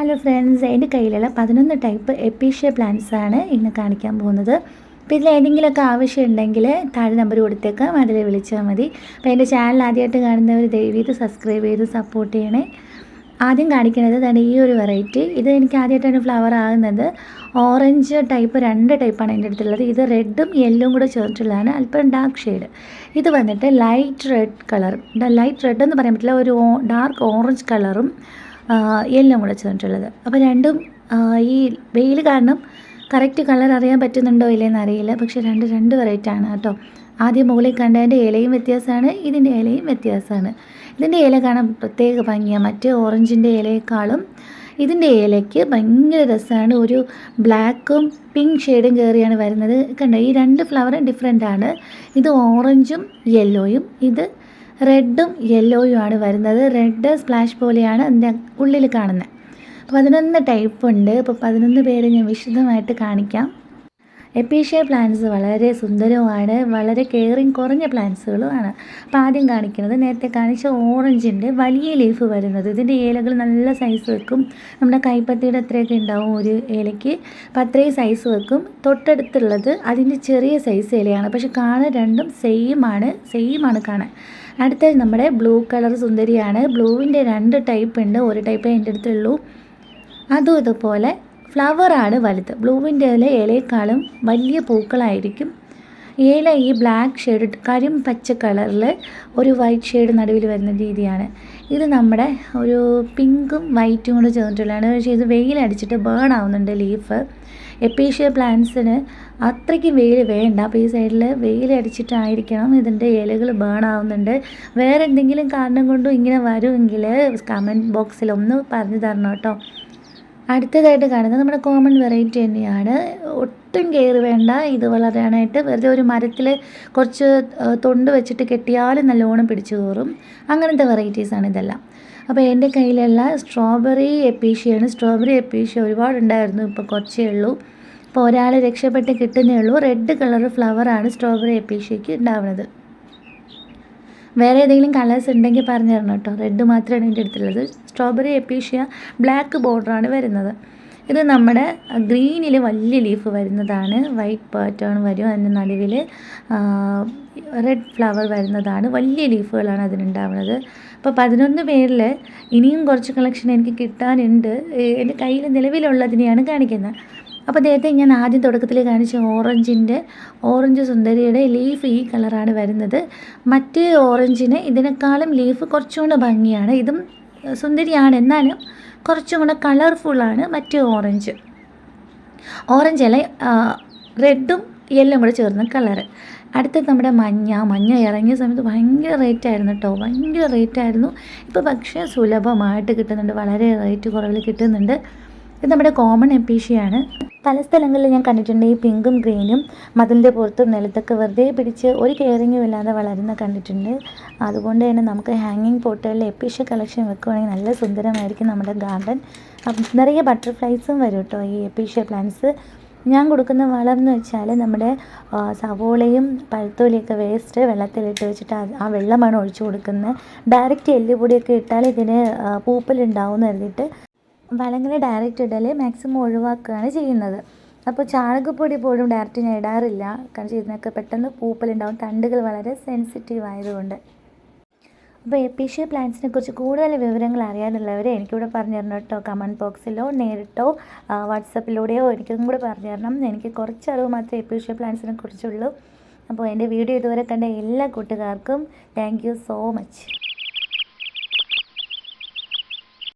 Hello friends എന്റെ കയ്യിലുള്ള പതിനൊന്ന് ടൈപ്പ് എപ്പീഷ്യ പ്ലാന്റ്സ് ആണ് ഇന്ന് കാണിക്കാൻ പോകുന്നത്. അപ്പോൾ ഇതിൽ ഏതെങ്കിലുമൊക്കെ ആവശ്യമുണ്ടെങ്കിൽ താഴെ നമ്പർ കൊടുത്തേക്കാം അതിൽ വിളിച്ചാൽ മതി. അപ്പോൾ എന്റെ ചാനൽ ആദ്യമായിട്ട് കാണുന്നവർ ദയവ് ചെയ്ത് സബ്സ്ക്രൈബ് ചെയ്ത് സപ്പോർട്ട് ചെയ്യണേ. ആദ്യം കാണിക്കുന്നത് തന്നെ ഈ ഒരു വെറൈറ്റി ഇത് എനിക്ക് ആദ്യമായിട്ടാണ് ഫ്ലവർ ആകുന്നത്. ഓറഞ്ച് ടൈപ്പ് രണ്ട് ടൈപ്പാണ് എന്റെ അടുത്തുള്ളത്. ഇത് റെഡും യെല്ലോയും കൂടെ ചേർന്നിട്ടുള്ളതാണ് അല്പം ഡാർക്ക് ഷെയ്ഡ് ഇത് വന്നിട്ട് light red colour light red എന്ന് പറയാൻ പറ്റില്ല ഒരു ഡാർക്ക് ഓറഞ്ച് കളറും യെല്ലോ കൂടെ ചേർന്നിട്ടുള്ളത് അപ്പോൾ രണ്ടും ഈ വെയിൽ കാരണം കറക്റ്റ് കളർ അറിയാൻ പറ്റുന്നുണ്ടോ ഇല്ലയെന്ന് അറിയില്ല. പക്ഷേ രണ്ട് രണ്ട് വെറൈറ്റി ആണ് കേട്ടോ. ആദ്യം മുകളിൽ കണ്ടതിന്റെ ഇലയും വ്യത്യാസമാണ് ഇതിന്റെ ഇലയും വ്യത്യാസമാണ്. ഇതിന്റെ ഇല കാണാൻ പ്രത്യേക ഭംഗിയാണ് മറ്റേ ഓറഞ്ചിന്റെ ഇലയേക്കാളും ഇതിന്റെ ഇലയ്ക്ക് ഭയങ്കര രസമാണ്. ഒരു ബ്ലാക്കും പിങ്ക് ഷെയ്ഡും കയറിയാണ് വരുന്നത്. കണ്ടോ ഈ രണ്ട് ഫ്ലവറും ഡിഫറെന്റ് ആണ്. ഇത് ഓറഞ്ചും യെല്ലോയും ഇത് റെഡും യെല്ലോയും ആണ് വരുന്നത്. റെഡ് സ്പ്ലാഷ് പോലെയാണ് അതിന്റെ ഉള്ളിൽ കാണുന്നത്. പതിനൊന്ന് ടൈപ്പ് ഉണ്ട്. അപ്പോൾ പതിനൊന്ന് പേര് ഞാൻ വിശദമായിട്ട് കാണിക്കാം. എപ്പീഷ്യ പ്ലാന്റ്സ് വളരെ സുന്ദരവുമാണ് വളരെ കെയറിങ് കുറഞ്ഞ പ്ലാന്റ്സുകളുമാണ് അപ്പോൾ ആദ്യം കാണിക്കുന്നത് നേരത്തെ കാണിച്ച ഓറഞ്ചിന്റെ വലിയ ലീഫ് വരുന്നത്. ഇതിന്റെ ഏലകൾ നല്ല സൈസ് വെക്കും. നമ്മുടെ കൈപ്പത്തിയുടെ അത്രയൊക്കെ ഉണ്ടാവും ഒരു ഏലയ്ക്ക് അപ്പോൾ അത്രയും സൈസ് വെക്കും. തൊട്ടടുത്തുള്ളത് അതിന്റെ ചെറിയ സൈസ് ഇലയാണ്. പക്ഷേ കാണാൻ രണ്ടും സെയിം ആണ് സെയിം ആണ് കാണാൻ അടുത്തത് നമ്മുടെ ബ്ലൂ കളർ സുന്ദരിയാണ്. ബ്ലൂവിന്റെ രണ്ട് ടൈപ്പ് ഉണ്ട്. ഒരു ടൈപ്പേ എന്റെ അടുത്തുള്ളൂ. അതും ഇതുപോലെ ഫ്ലവറാണ് വലുത്. ബ്ലൂവിന്റെ ഇല ഇലയേക്കാളും വലിയ പൂക്കളായിരിക്കും. ഇല ഈ ബ്ലാക്ക് ഷെയ്ഡ് കരിം പച്ച കളറിൽ ഒരു വൈറ്റ് ഷെയ്ഡ് നടുവിൽ വരുന്ന രീതിയാണ്. ഇത് നമ്മുടെ ഒരു പിങ്കും വൈറ്റും കൂടെ ചേർന്നിട്ടുള്ളതാണ്. പക്ഷേ ഇത് വെയിലടിച്ചിട്ട് ബേൺ ആവുന്നുണ്ട് ലീഫ് എപ്പീഷ്യ പ്ലാന്റ്സിന് അത്രയ്ക്കും വെയിൽ വേണ്ട. അപ്പോൾ ഈ സൈഡിൽ വെയിലടിച്ചിട്ടായിരിക്കണം ഇതിന്റെ ഇലകൾ ബേൺ ആവുന്നുണ്ട്. വേറെ എന്തെങ്കിലും കാരണം കൊണ്ടും ഇങ്ങനെ വരുമെങ്കിൽ കമന്റ് ബോക്സിൽ ഒന്ന് പറഞ്ഞു തരണം കേട്ടോ. അടുത്തതായിട്ട് കാണുന്നത് നമ്മുടെ കോമൺ വെറൈറ്റി തന്നെയാണ്. ഒട്ടും കയറി വേണ്ട. ഇത് വളരാനായിട്ട് വെറുതെ ഒരു മരത്തിൽ കുറച്ച് തൊണ്ട് വെച്ചിട്ട് കെട്ടിയാലും നല്ലോണം പിടിച്ചു കയറും അങ്ങനത്തെ വെറൈറ്റീസാണ് ഇതെല്ലാം. അപ്പോൾ എന്റെ കയ്യിലുള്ള സ്ട്രോബെറി എപ്പീഷ്യയാണ് സ്ട്രോബെറി എപ്പീഷ്യ ഒരുപാടുണ്ടായിരുന്നു ഇപ്പോൾ കുറച്ചേ ഉള്ളൂ. അപ്പോൾ ഒരാൾ രക്ഷപ്പെട്ട് കിട്ടുന്നേ ഉള്ളൂ. റെഡ് കളർ ഫ്ലവറാണ് സ്ട്രോബെറി എപ്പീഷ്യയ്ക്ക് ഉണ്ടാവുന്നത്. വേറെ ഏതെങ്കിലും കളേഴ്സ് ഉണ്ടെങ്കിൽ പറഞ്ഞു തരണം കേട്ടോ. റെഡ് മാത്രമാണ് എന്റെ അടുത്തുള്ളത്. സ്ട്രോബെറി എപ്പീഷ്യ ബ്ലാക്ക് ബോർഡറാണ് വരുന്നത്. ഇത് നമ്മുടെ ഗ്രീനിൽ വലിയ ലീഫ് വരുന്നതാണ്. വൈറ്റ് പാറ്റേൺ വരും. അതിന്റെ നടുവിൽ റെഡ് ഫ്ലവർ വരുന്നതാണ്. വലിയ ലീഫുകളാണ് അതിനുണ്ടാവുന്നത്. അപ്പോൾ പതിനൊന്ന് പേരിൽ ഇനിയും കുറച്ച് കളക്ഷൻ എനിക്ക് കിട്ടാനുണ്ട്. എന്റെ കയ്യിൽ നിലവിലുള്ളതിനെയാണ് കാണിക്കുന്നത്. അപ്പോൾ നേരത്തെ ഞാൻ ആദ്യം തുടക്കത്തിൽ കാണിച്ച ഓറഞ്ചിന്റെ ഓറഞ്ച് സുന്ദരിയുടെ ലീഫ് ഈ കളറാണ് വരുന്നത്. മറ്റ് ഓറഞ്ചിന് ഇതിനേക്കാളും ലീഫ് കുറച്ചുകൂടെ ഭംഗിയാണ്. ഇതും സുന്ദരിയാണ്. എന്നാലും കുറച്ചും കൂടെ കളർഫുള്ളാണ് മറ്റ് ഓറഞ്ച് ഓറഞ്ച് അല്ല റെഡും യെല്ലും കൂടെ ചേർന്ന കളറ് അടുത്തത് നമ്മുടെ മഞ്ഞ. മഞ്ഞ ഇറങ്ങിയ സമയത്ത് ഭയങ്കര റേറ്റ് ആയിരുന്നു കേട്ടോ ഭയങ്കര റേറ്റ് ആയിരുന്നു. ഇപ്പോൾ പക്ഷേ സുലഭമായിട്ട് കിട്ടുന്നുണ്ട്. വളരെ റേറ്റ് കുറവിൽ കിട്ടുന്നുണ്ട്. ഇത് നമ്മുടെ കോമൺ എപ്പീഷ്യയാണ് പല സ്ഥലങ്ങളിൽ ഞാൻ കണ്ടിട്ടുണ്ട് ഈ പിങ്കും ഗ്രീനും മതിലിന്റെ പുറത്തും നിലത്തൊക്കെ വെറുതെ പിടിച്ച് ഒരു കെയറിങ്ങും ഇല്ലാതെ വളരുന്ന കണ്ടിട്ടുണ്ട്. അതുകൊണ്ട് തന്നെ നമുക്ക് ഹാങ്ങിങ് പോട്ടുകളിൽ എപ്പീഷ്യ കളക്ഷൻ വെക്കുകയാണെങ്കിൽ നല്ല സുന്ദരമായിരിക്കും നമ്മുടെ ഗാർഡൻ നിറയെ ബട്ടർഫ്ലൈസും വരും കേട്ടോ ഈ എപ്പീഷ്യ പ്ലാന്റ്സ് ഞാൻ കൊടുക്കുന്ന വളം എന്ന് വെച്ചാൽ നമ്മുടെ സവോളയും പഴുത്തോലിയൊക്കെ വേസ്റ്റ് വെള്ളത്തിലിട്ട് വെച്ചിട്ട് ആ വെള്ളമാണ് ഒഴിച്ചു കൊടുക്കുന്നത്. ഡയറക്റ്റ് എല്ലുപൊടിയൊക്കെ ഇട്ടാൽ ഇതിന് പൂപ്പലുണ്ടാവും എന്ന് കരുതിയിട്ട് വളങ്ങൾ ഡയറക്റ്റ് ഇടൽ മാക്സിമം ഒഴിവാക്കുകയാണ് ചെയ്യുന്നത്. അപ്പോൾ ചാണകപ്പൊടി പോലും ഡയറക്റ്റ് ഞാൻ ഇടാറില്ല. കാരണം ഇതിനൊക്കെ പെട്ടെന്ന് പൂപ്പലുണ്ടാവും. തണ്ടുകൾ വളരെ സെൻസിറ്റീവ് ആയതുകൊണ്ട്. അപ്പോൾ എപ്പീഷ്യ പ്ലാന്റ്സിനെ കുറിച്ച് കൂടുതൽ വിവരങ്ങൾ അറിയാനുള്ളവർ എനിക്കിവിടെ പറഞ്ഞു തരണം കേട്ടോ. കമന്റ് ബോക്സിലോ നേരിട്ടോ വാട്സപ്പിലൂടെയോ എനിക്കും കൂടെ പറഞ്ഞു തരണം. എനിക്ക് കുറച്ച് അറിവ് മാത്രമേ എപ്പീഷ്യ പ്ലാന്റ്സിനെ കുറിച്ചുള്ളൂ. അപ്പോൾ എന്റെ വീഡിയോ ഇതുവരെ കണ്ട എല്ലാ കൂട്ടുകാർക്കും താങ്ക് സോ മച്ച്